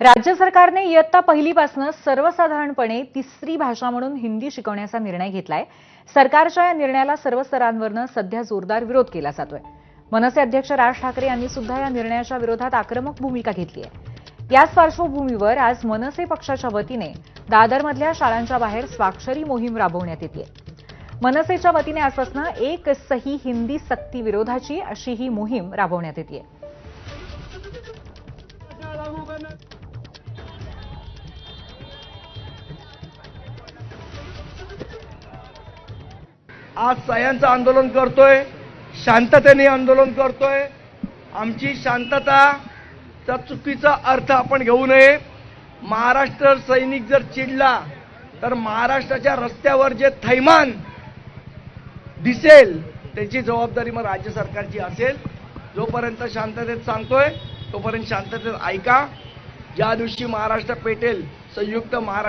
राज्य सरकारने इयत्ता पहिलीपासून सर्वसाधारणपणे तिसरी भाषा म्हणून हिंदी शिकवण्याचा निर्णय घेतलाय. सरकारच्या या निर्णयाला सर्व स्तरांवरनं सध्या जोरदार विरोध केला जातोय. मनसे अध्यक्ष राज ठाकरे यांनी सुद्धा या निर्णयाच्या विरोधात आक्रमक भूमिका घेतली आहे. याच पार्श्वभूमीवर आज मनसे पक्षाच्या वतीने दादरमधल्या शाळांच्या बाहेर स्वाक्षरी मोहीम राबवण्यात येते. मनसेच्या वतीने आजपासून एक सही हिंदी सक्ती विरोधाची अशी ही मोहीम राबवण्यात येते. आज सह्यांचं आंदोलन करतोय शांततेने आंदोलन करतोय. आमची शांतताचा चुकीचा अर्थ आपण घेऊ नये. महाराष्ट्र सैनिक जर चिडला तर महाराष्ट्राच्या रस्त्यावर जे थैमान दिसेल त्याची जबाबदारी मग राज्य सरकारची असेल. जोपर्यंत शांततेत सांगतोय तोपर्यंत शांततेत ऐका. ज्या दिवशी महाराष्ट्र पेटेल संयुक्त महाराष्ट्र